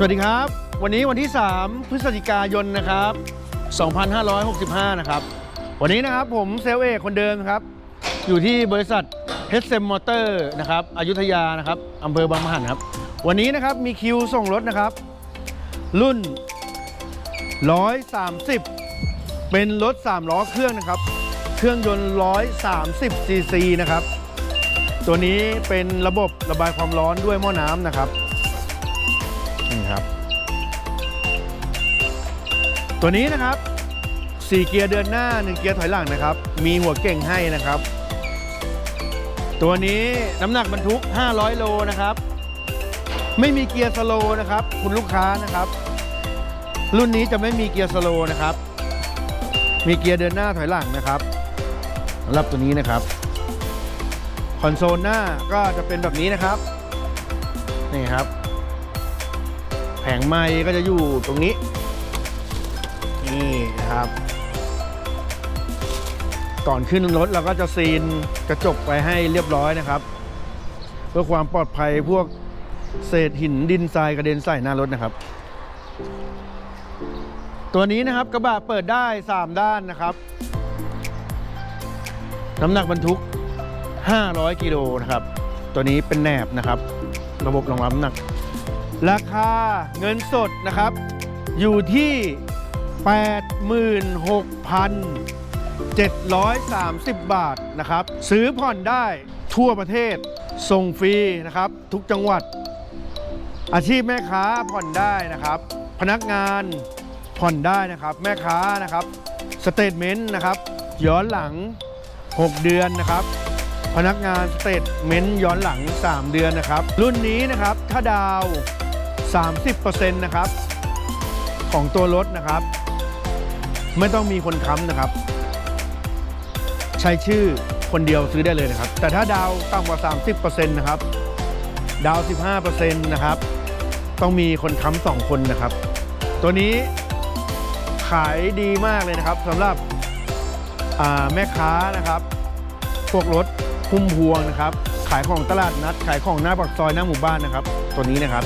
สวัสดีครับ วันนี้วันที่ 3 พฤศจิกายนนะครับ 2565 นะครับ วันนี้นะครับผมเซลเอกคนเดิมครับ อยู่ที่บริษัท h s m Motor นะครับอยุธยานะครับอำเภอบางมะหันครับ วันนี้นะครับมีคิวส่งรถนะครับ รุ่น 130 เป็นรถ 3 ล้อเครื่องนะครับ เครื่องยนต์ 130 ซีซีนะครับ ตัวนี้เป็นระบบระบายความร้อนด้วยหม้อน้ำนะครับ ครับ ตัวนี้นะครับ 4 เกียร์เดินหน้า 1 เกียร์ถอยหลังนะครับ มีหัวเก่งให้นะครับ ตัวนี้น้ำหนักบรรทุก 500 โลนะครับ ไม่มีเกียร์สโลนะครับ คุณลูกค้านะครับ รุ่นนี้จะไม่มีเกียร์สโลนะครับ มีเกียร์เดินหน้าถอยหลังนะครับสำหรับตัวนี้นะครับคอนโซลหน้าก็จะเป็นแบบนี้นะครับ นี่ครับ งไม้ก็จะอยู่ตรงนี้ นี่นะครับ ก่อนขึ้นรถเราก็จะซีนกระจกไปให้เรียบร้อยนะครับ เพื่อความปลอดภัยพวกเศษหินดินทรายกระเด็นใส่หน้ารถนะครับ ตัวนี้นะครับกระบะเปิดได้ 3 ด้านนะครับ น้ำหนักบรรทุก 500 กิโลนะครับ ตัวนี้เป็นแหนบนะครับ ระบบรองรับน้ำหนัก ราคาเงินสดนะครับ อยู่ที่ 86,730 บาทนะครับ ซื้อผ่อนได้ทั่วประเทศ ส่งฟรีนะครับ ทุกจังหวัด อาชีพแม่ค้าผ่อนได้นะครับ พนักงานผ่อนได้นะครับ แม่ค้านะครับสเตทเมนต์นะครับ ย้อนหลัง 6 เดือนนะครับ พนักงานสเตทเมนต์ย้อนหลัง 3 เดือนนะครับ รุ่นนี้นะครับ ถ้าดาว 30%นะครับ ของตัวรถนะครับ ไม่ต้องมีคนค้ำนะครับ ใช้ชื่อคนเดียวซื้อได้เลยนะครับ แต่ถ้าดาวต่ำกว่า 30%นะครับ ดาว 15%นะครับ ต้องมีคนค้ำสองคนนะครับ ตัวนี้ขายดีมากเลยนะครับสำหรับแม่ค้านะครับ พวกรถพุ่มพวงนะครับ ขายของตลาดนัด ขายของหน้าปากซอยหน้าหมู่บ้านนะครับ ตัวนี้นะครับ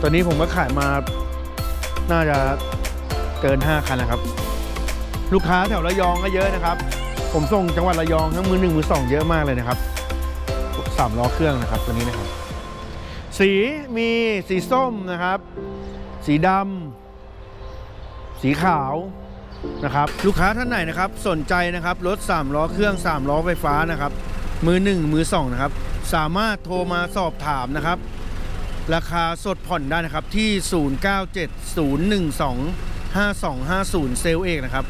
ตัวนี้ผมก็ขายมาน่าจะเกิน 5 คันนะครับ ลูกค้าแถวระยองก็เยอะนะครับ ผมส่งจังหวัดระยองทั้งมือหนึ่งมือสองเยอะมากเลยนะครับสามล้อเครื่องนะครับตัวนี้นะครับ สีมีสีส้มนะครับ สีดำสีขาวนะครับ ลูกค้าท่านไหนนะครับ สนใจนะครับรถ3ล้อเครื่อง3ล้อไฟฟ้านะครับ มือ1มือ2นะครับ สามารถโทรมาสอบถามนะครับ ราคาสดผ่อนได้นะครับที่ 0970125250 เซลเอกนะครับ